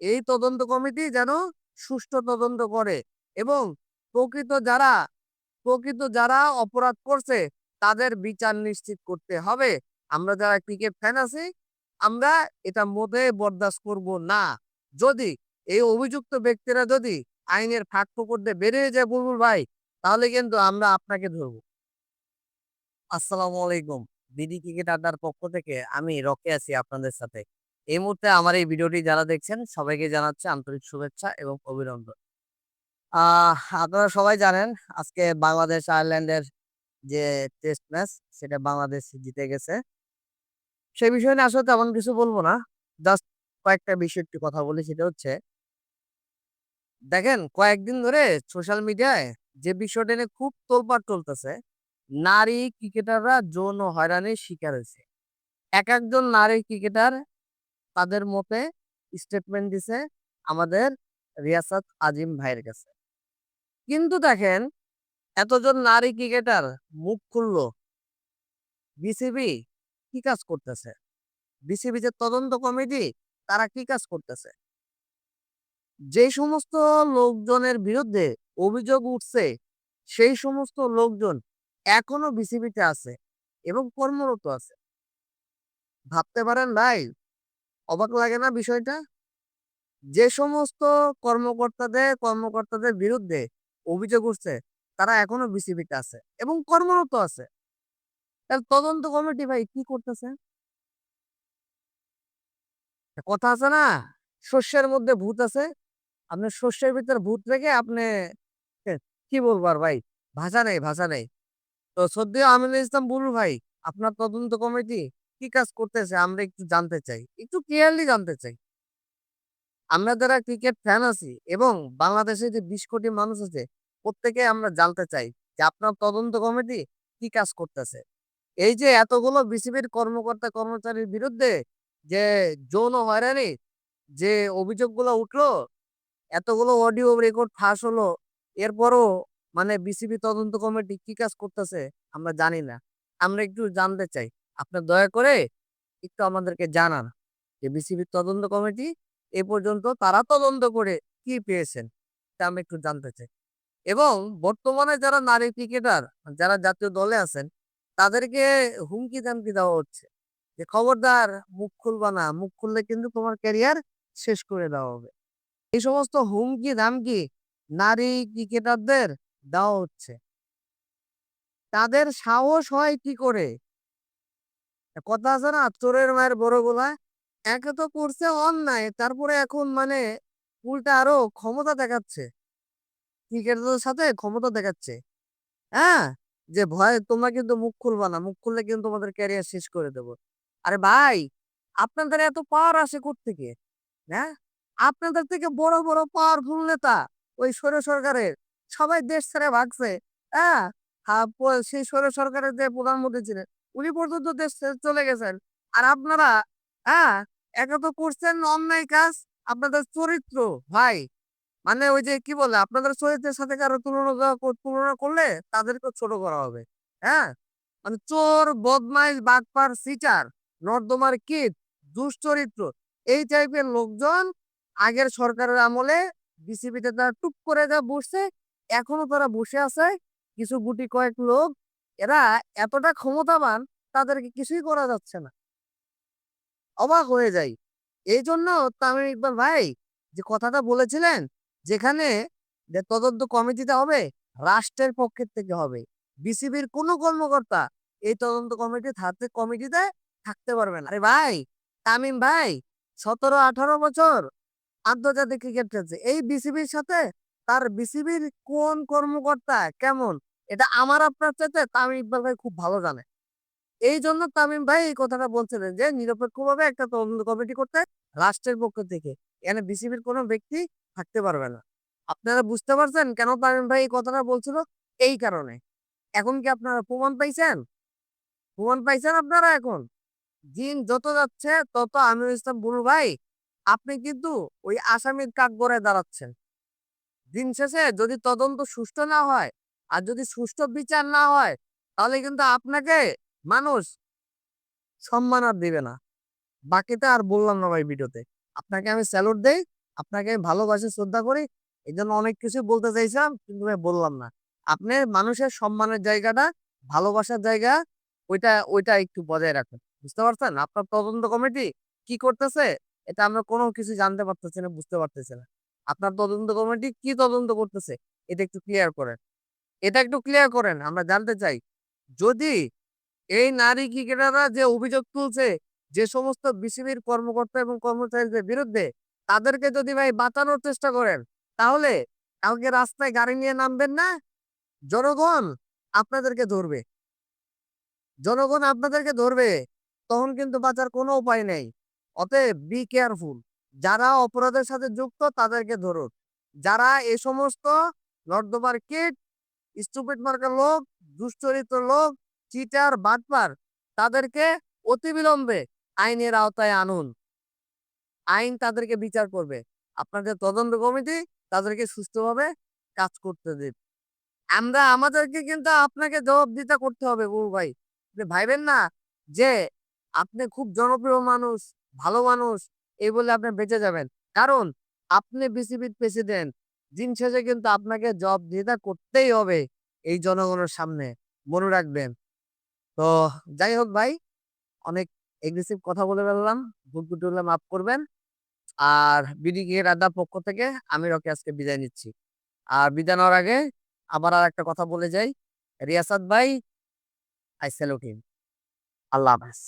এই তদন্ত কমিটি যেন সুষ্ঠু তদন্ত করে এবং প্রকৃত যারা প্রকৃত যারা অপরাধ করছে তাদের বিচার নিশ্চিত করতে হবে। আমরা যারা ক্রিকেট ফ্যান আছি, আমরা এটা মোটে বরদাস্ত করব না। যদি এই অভিযুক্ত ব্যক্তিরা যদি আইনের ফাঁক ফোকরতে বেরিয়ে যায় বুলবুল ভাই, তাহলে কিন্তু আমরা আপনাকে ধরবো। আসসালামু আলাইকুম। বিডি ক্রিকেট আড্ডার পক্ষ থেকে আমি রকে আছি আপনাদের সাথে। এই মুহূর্তে আমার এই ভিডিওটি যারা দেখছেন, সবাইকে জানাচ্ছে আন্তরিক শুভেচ্ছা এবং অভিনন্দন। আপনারা সবাই জানেন, আজকে বাংলাদেশ আয়ারল্যান্ডের যে টেস্ট ম্যাচ, সেটা বাংলাদেশ জিতে গেছে। সেই বিষয় নিয়ে আসলে তেমন কিছু বলব না। জাস্ট কয়েকটা বিষয় একটু কথা বলি, সেটা হচ্ছে দেখেন, কয়েকদিন ধরে সোশ্যাল মিডিয়ায় যে বিষয়টা নিয়ে খুব তোলপাড় চলতেছে, নারী ক্রিকেটাররা যৌন হয়রানির শিকার হয়েছে। এক একজন নারী ক্রিকেটার তাদের মতে স্টেটমেন্ট দিছে আমাদের রিয়াসাত আজিম ভাইয়ের কাছে। কিন্তু দেখেন, এতজন নারী ক্রিকেটার মুখ খুললো। বিসিবি কি কাজ করতেছে? বিসিবি যে তদন্ত কমিটি, তারা কি কাজ করতেছে? যে সমস্ত লোকজনের বিরুদ্ধে অভিযোগ উঠছে, সেই সমস্ত লোকজন এখনও বিসিবিতে আছে এবং কর্মরত আছে। ভাবতে পারেন ভাই অবাক লাগে না বিষয়টা? যে সমস্ত কর্মকর্তাদের কর্মকর্তাদের বিরুদ্ধে অভিযোগ উঠছে, তারা এখনও বিসিবিতে আছে এবং কর্মরত আছে। তাহলে তদন্ত কমিটি ভাই কি করতেছে? কথা আছে না? শস্যের মধ্যে ভূত আছে। আপনি শস্যের ভিতরে ভূত রেখে আপনি কি বলব আর ভাই? ভাষা নেই ভাষা নেই। তো সদ্য আমিনুল ইসলাম বুলু ভাই, আপনার তদন্ত কমিটি কি কাজ করতেছে আমরা একটু জানতে চাই। একটু ক্লিয়ারলি জানতে চাই। আমরা যারা ক্রিকেট ফ্যান আছি এবং বাংলাদেশে যে বিশ কোটি মানুষ আছে, প্রত্যেকে আমরা জানতে চাই যে আপনার তদন্ত কমিটি কি কাজ করতেছে। এই যে এতগুলো বিসিবির কর্মকর্তা কর্মচারীর বিরুদ্ধে যে যৌন হয়রানি, যে অভিযোগগুলো উঠল, এতগুলো অডিও রেকর্ড ফাঁস হলো, এরপরও মানে বিসিবি তদন্ত কমিটি কি কাজ করতেছে আমরা জানি না। আমরা একটু জানতে চাই। আপনি দয়া করে একটু আমাদেরকে জানান যে বিসিবি তদন্ত কমিটি এ পর্যন্ত তারা তদন্ত করে কি পেয়েছেন তা আমি একটু জানতে চাই। এবং বর্তমানে যারা নারী ক্রিকেটার, যারা জাতীয় দলে আছেন, তাদেরকে হুমকি দামকি দেওয়া হচ্ছে যে খবরদার মুখ খুলবা না, মুখ খুললে কিন্তু তোমার ক্যারিয়ার শেষ করে দেওয়া হবে। এই সমস্ত হুমকি ধামকি নারী ক্রিকেটারদের দেওয়া হচ্ছে। তাদের সাহস হয় কি করে? কথা আছে না, চোরের মায়ের বড় গোলা একে তো করছে অন্যায়, তারপরে এখন মানে উল্টা আরও ক্ষমতা দেখাচ্ছে। ক্রিকেটারদের সাথে ক্ষমতা দেখাচ্ছে। হ্যাঁ? যে ভয়, তোমরা কিন্তু মুখ খুলবা না, মুখ খুললে কিন্তু তোমাদের ক্যারিয়ার শেষ করে দেবো। আরে ভাই, আপনাদের এত পাওয়ার আসে থেকে হ্যাঁ? আপনাদের থেকে বড় বড় পাওয়ারফুল নেতা ওই সৌর সরকারের। সবাই দেশ ছেড়ে ভাগছে। হ্যাঁ? সেই সৌর সরকারের যে প্রধানমন্ত্রী ছিলেন উনি পর্যন্ত দেশ চলে গেছেন। আর আপনারা হ্যাঁ একে তো করছেন অন্যায় কাজ, আপনাদের চরিত্র, ভাই। মানে ওই যে কি বলে, আপনাদের চরিত্রের সাথে কারও তুলনা তুলনা করলে তাদেরকে ছোট করা হবে। হ্যাঁ? মানে চোর, বদমাইশ, বাটপার, সিটার, নর্দমার কীট, দুশ্চরিত্র, এই টাইপের লোকজন আগের সরকারের আমলে বিসিবিতে তারা টুক করে যা বসছে, এখনও তারা বসে আছে। কিছু গুটি কয়েক লোক এরা এতটা ক্ষমতাবান তাদেরকে কিছুই করা যাচ্ছে না। অবাক হয়ে যাই। এই জন্য তামিম ইকবাল ভাই যে কথাটা বলেছিলেন, যেখানে যে তদন্ত কমিটিতে হবে, রাষ্ট্রের পক্ষের থেকে হবে। বিসিবির কোনো কর্মকর্তা এই তদন্ত কমিটি থাকতে, কমিটিতে থাকতে পারবে না। আরে ভাই, তামিম ভাই, সতেরো আঠারো বছর আন্তর্জাতিক ক্রিকেট খেলছে। এই বিসিবির সাথে তার বিসিবির কোন কর্মকর্তা কেমন? এটা আমার আপনার চাইতে তামিম ইকবাল ভাই খুব ভালো জানে। এই জন্য তামিম ভাই এই কথাটা বলছিলেন যে, নিরপেক্ষভাবে একটা তদন্ত কমিটি করতে রাষ্ট্রের পক্ষ থেকে, এখানে বিসিবির কোনো ব্যক্তি থাকতে পারবে না। আপনারা বুঝতে পারছেন কেন তামিম ভাই এই কথাটা বলছিল? এই কারণে। এখন কি আপনারা প্রমাণ পাইছেন? প্রমাণ পাইছেন আপনারা এখন? দিন যত যাচ্ছে, তত আমির ইসলাম বুলু ভাই, আপনি কিন্তু ওই আসামির কাক গড়ে দাঁড়াচ্ছেন। দিন শেষে যদি তদন্ত সুষ্ঠু না হয় আর যদি সুষ্ঠু বিচার না হয় তাহলে কিন্তু আপনাকে মানুষ সম্মান আর দিবে না বাকিটা আর বললাম না ভাই ভিডিওতে আপনাকে আমি স্যালুট দেই আপনাকে আমি ভালোবাসি, শ্রদ্ধা করি। এজন্য অনেক কিছু বলতে চাইছিলাম কিন্তু ভাই বললাম না। আপনি মানুষের সম্মানের জায়গাটা, ভালোবাসার জায়গা ওইটা ওইটা একটু বজায় রাখুন। বুঝতে পারছেন? আপনার তদন্ত কমিটি কি করতেছে? এটা আমরা কোনো কিছু জানতে পারতেছি না, বুঝতে পারতেছি না। আপনার তদন্ত কমিটি কি তদন্ত করতেছে? এটা একটু ক্লিয়ার করেন। এটা একটু ক্লিয়ার করেন। আমরা জানতে চাই। যদি এই নারী ক্রিকেটাররা যে অভিযোগ তুলছে, যে সমস্ত বিসিবির কর্মকর্তা এবং কর্মচারীদের বিরুদ্ধে, তাদেরকে যদি ভাই বাঁচানোর চেষ্টা করেন, তাহলে কালকে রাস্তায় গাড়ি নিয়ে নামবেন না? জনগণ আপনাদেরকে ধরবে। জনগণ আপনাদেরকে ধরবে। তখন কিন্তু বাঁচার কোনো উপায় নেই। অতএব বি কেয়ারফুল। যারা অপরাধের সাথে যুক্ত তাদেরকে ধরুন। যারা এ সমস্ত নর্দমার কীট, স্টুপিড মার্কা লোক, দুশ্চরিত্র লোক, চিটার, বাটপার তাদেরকে অতিবিলম্বে আইনের আওতায় আনুন। আইন তাদেরকে বিচার করবে। আপনাদের তদন্ত কমিটি তাদেরকে সুষ্ঠুভাবে কাজ করতে দিন। আমরা আমাদেরকে কিন্তু আপনাকে জবাবদিহিতা করতে হবে বুবু ভাই। ভাইবেন না যে আপনি খুব জনপ্রিয় মানুষ, ভালো মানুষ এই বলে আপনি বেঁচে যাবেন। কারণ আপনি বিসিবির প্রেসিডেন্ট। দিন শেষে কিন্তু আপনাকে জব জবাবদিহিতা করতেই হবে এই জনগণের সামনে। মনে রাখবেন। তো যাই হোক ভাই, অনেক এগ্রেসিভ কথা বলে ফেললাম। ভুল ত্রুটি মাফ করবেন। আর বিডি ক্রিকেট আড্ডার পক্ষ থেকে আমি রকি আজকে বিদায় নিচ্ছি। আর বিদায় নেওয়ার আগে আবার আর একটা কথা বলে যাই। রিয়াসাদ ভাই আই salute him. আল্লাহ হাফেজ।